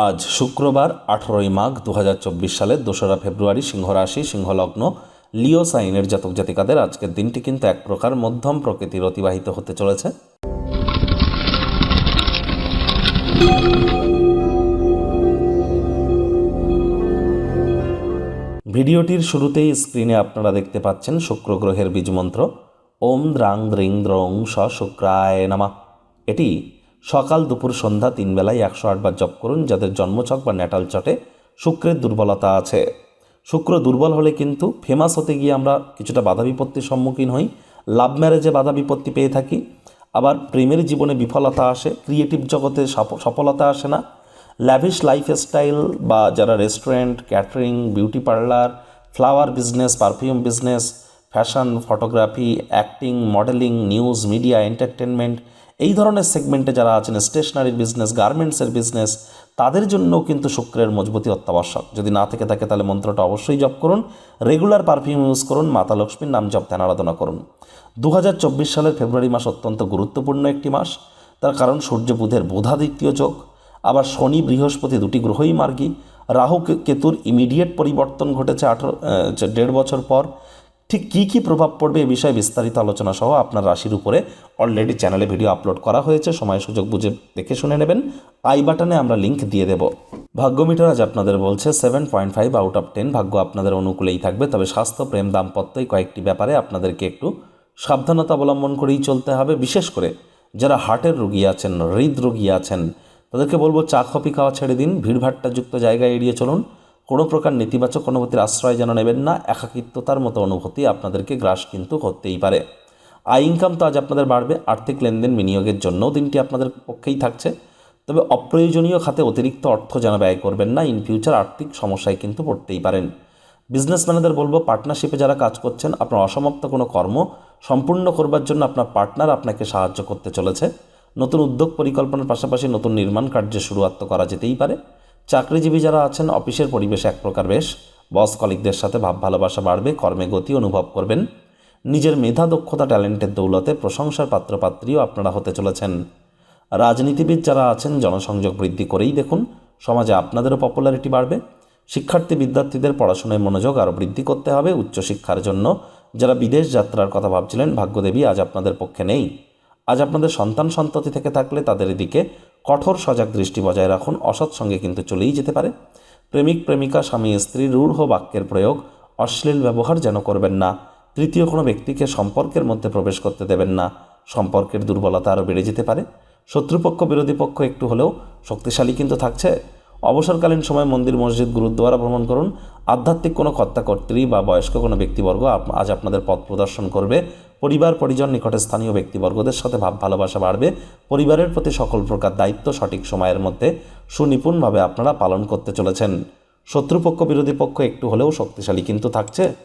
আজ শুক্রবার আঠারোই মাঘ দু সালের দোসরা ফেব্রুয়ারি সিংহ রাশি সিংহলগ্ন, লিও সাইনের জাতক জাতিকাদের আজকের দিনটি কিন্তু এক প্রকার মধ্যম প্রকৃতির অতিবাহিত হতে চলেছে। ভিডিওটির শুরুতেই স্ক্রিনে আপনারা দেখতে পাচ্ছেন শুক্র গ্রহের বীজমন্ত্র ওম দ্রাং দ্রিং দ্রং স শুক্রায় নামা। এটি সকাল দুপুর সন্ধ্যা তিন বেলায় একশো আটবার জপ করুন, যাদের জন্মছক বা ন্যাটাল চটে শুক্রের দুর্বলতা আছে। শুক্র দুর্বল হলে কিন্তু ফেমাস হতে গিয়ে আমরা কিছুটা বাধা বিপত্তির সম্মুখীন হই লাভ ম্যারেজে বাধা বিপত্তি পেয়ে থাকি। আবার প্রেমের জীবনে বিফলতা আসে ক্রিয়েটিভ জগতে সফ- সফলতা আসে না। ল্যাভিশ লাইফস্টাইল বা যারা restaurant catering beauty parlour flower business perfume business fashion photography acting modelling news media entertainment এই ধরনের সেগমেন্টে যারা আছেন স্টেশনারির বিজনেস গার্মেন্টসের বিজনেস তাদের জন্য কিন্তু শুক্রের মজবুতি অত্যাবশ্যক। যদি না থেকে থাকে, তাহলে মন্ত্রটা অবশ্যই জপ করুন। রেগুলার পারফিউম ইউজ করুন, মাতা লক্ষ্মীর নাম জপ ধ্যান আরাধনা করুন। দু হাজার চব্বিশ সালের ফেব্রুয়ারি মাস অত্যন্ত গুরুত্বপূর্ণ একটি মাস। তার কারণ সূর্য বুধের বোধাদিত্য যোগ, আবার শনি বৃহস্পতি দুটি গ্রহই মার্গী। রাহু কেতুর ইমিডিয়েট পরিবর্তন ঘটেছে আঠারো দেড় বছর পর। ঠিক কী কী প্রভাব পড়বে এ বিষয়ে বিস্তারিত আলোচনা সহ আপনার রাশির উপরে অলরেডি চ্যানেলে ভিডিও আপলোড করা হয়েছে, সময় সুযোগ বুঝে দেখে শুনে নেবেন। আই বাটনে আমরা লিংক দিয়ে দেব। ভাগ্য মিটার আজ আপনাদের বলছে seven point five out of ten ভাগ্য আপনাদের অনুকূলেই থাকবে, তবে স্বাস্থ্য, প্রেম, দাম্পত্য এই কয়েকটি ব্যাপারে আপনাদেরকে একটু সাবধানতা অবলম্বন করেই চলতে হবে। বিশেষ করে যারা হার্টের রোগী আছেন, হৃদরোগী আছেন, তাদেরকে বলব চা, কফি খাওয়া ছেড়ে দিন। ভিড়ভাট্টাযুক্ত জায়গায় এড়িয়ে চলুন। কোনো প্রকার নেতিবাচক অনুভূতির আশ্রয় যেন নেবেন না, একাকিত্বতার মতো অনুভূতি আপনাদেরকে গ্রাস কিন্তু করতেই পারে। আয় ইনকাম তো আজ আপনাদের বাড়বে, আর্থিক লেনদেন বিনিয়োগের জন্যও দিনটি আপনাদের পক্ষেই থাকছে। তবে অপ্রয়োজনীয় খাতে অতিরিক্ত অর্থ যেন ব্যয় করবেন না ইন ফিউচার আর্থিক সমস্যায় কিন্তু পড়তেই পারেন। বিজনেসম্যানদের বলব পার্টনারশিপে যারা কাজ করছেন, আপনার অসমাপ্ত কোনো কর্ম সম্পূর্ণ করবার জন্য আপনার পার্টনার আপনাকে সাহায্য করতে চলেছে। নতুন উদ্যোগ পরিকল্পনার পাশাপাশি নতুন নির্মাণ কার্যের শুরুয়াত করা যেতেই পারে। চাকরিজীবী যারা আছেন, অফিসের পরিবেশ এক প্রকার বেশ। বস কলিকদের সাথে ভাব ভালোবাসা বাড়বে, কর্মে গতি অনুভব করবেন। নিজের মেধা, দক্ষতা, ট্যালেন্টের দৌলতে প্রশংসার পাত্রপাত্রীও আপনারা হতে চলেছেন। রাজনীতিবিদ যারা আছেন, জনসংযোগ বৃদ্ধি করেই দেখুন, সমাজে আপনাদেরও পপুলারিটি বাড়বে। শিক্ষার্থী, বিদ্যার্থীদের পড়াশোনায় মনোযোগ আরও বৃদ্ধি করতে হবে। উচ্চশিক্ষার জন্য যারা বিদেশ যাত্রার কথা ভাবছিলেন, ভাগ্যদেবী আজ আপনাদের পক্ষে নেই। আজ আপনাদের সন্তান সন্ততি থেকে থাকলে তাদের দিকে কঠোর সজাগ দৃষ্টি বজায় রাখুন, অসৎ সঙ্গে কিন্তু চলেই যেতে পারে। প্রেমিক, প্রেমিকা, স্বামী, স্ত্রী, রূঢ় বাক্যের প্রয়োগ, অশ্লীল ব্যবহার যেন করবেন না। তৃতীয় কোনো ব্যক্তিকে সম্পর্কের মধ্যে প্রবেশ করতে দেবেন না। সম্পর্কের দুর্বলতা আরও বেড়ে যেতে পারে। শত্রুপক্ষ, বিরোধী পক্ষ একটু হলেও শক্তিশালী কিন্তু থাকছে। অবসরকালীন সময় মন্দির, মসজিদ, গুরুদ্বারা ভ্রমণ করুন। আধ্যাত্মিক কোনো কর্তাকর্ত্রী বা বয়স্ক কোনো ব্যক্তিবর্গ আজ আপনাদের পথ প্রদর্শন করবে। পরিবার, পরিজন নিকটে স্থানীয় ব্যক্তিবর্গদের সাথে ভাব, ভালোবাসা বাড়বে। পরিবারের প্রতি সকল প্রকার দায়িত্ব সঠিক সময়ের মধ্যে সুনিপুণভাবে আপনারা পালন করতে চলেছেন। শত্রুপক্ষ, বিরোধী পক্ষ একটু হলেও শক্তিশালী কিন্তু থাকছে।